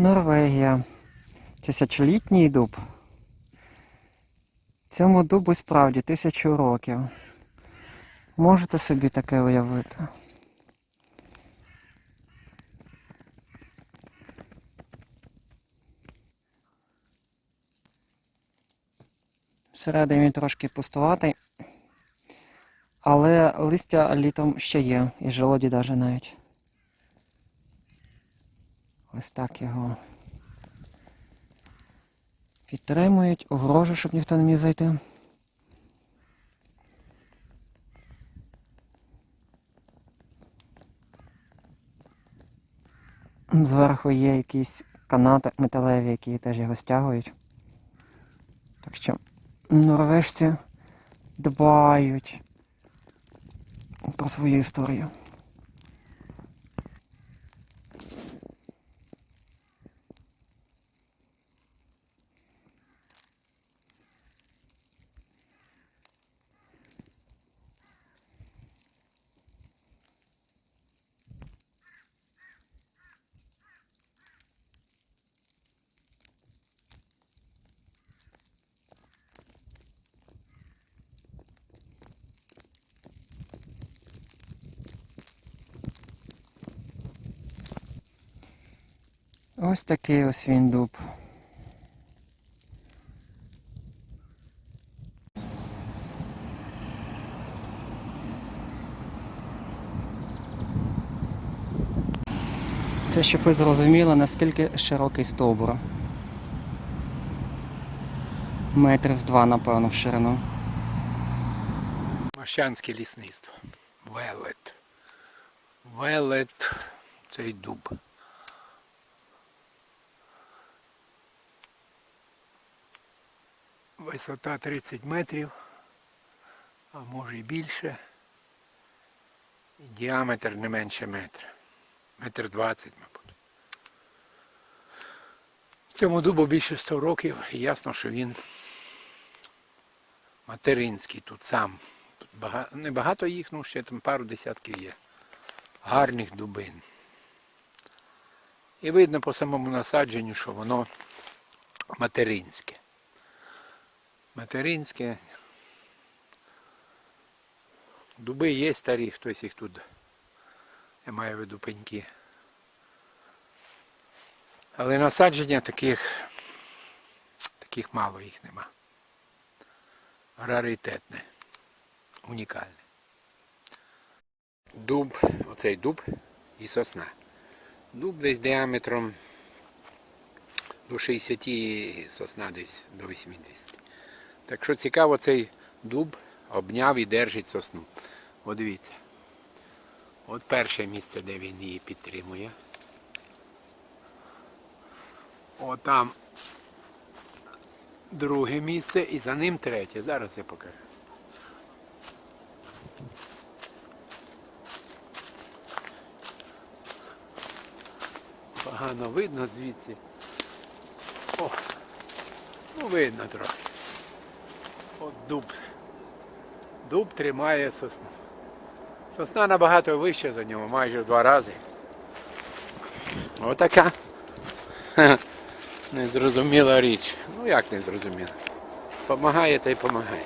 Норвегія. Тисячолітній дуб. Цьому дубу справді тисячу років. Можете собі таке уявити? Всередині він трошки пустуватий, але листя літом ще є, і желоді навіть навіть. Ось так його підтримують, огорожу, щоб ніхто не міг зайти. Зверху є якісь канати металеві, які теж його стягують. Так що норвежці дбають про свою історію. Ось такий ось він дуб. Це щоб ви зрозуміли, наскільки широкий стовбур. Метрів з два, напевно, в ширину. Мощанське лісництво. Велет. Велет цей дуб. Висота 30 метрів, а може і більше. І діаметр не менше метра. Метр двадцять, мабуть. Цьому дубу більше 100 років і ясно, що він материнський тут сам. Тут бага... Небагато їх, ну ще там пару десятків є. Гарних дубин. І видно по самому насадженню, що воно материнське. Материнське. Дуби є старі, хтось їх тут. Я маю в виду пеньки. Але насадження таких, таких мало їх нема раритетне, унікальне. Дуб, оцей дуб і сосна. Дуб десь діаметром до 60 і сосна десь до 80. Так що цікаво, цей дуб обняв і держить сосну. От дивіться. От перше місце, де він її підтримує. Отам друге місце і за ним третє. Зараз я покажу. Погано видно звідси. О, ну видно трохи. От дуб. Дуб тримає сосну. Сосна набагато вища за нього, майже в два рази. Отака. Незрозуміла річ. Ну як незрозуміла? Помагає та й помагає.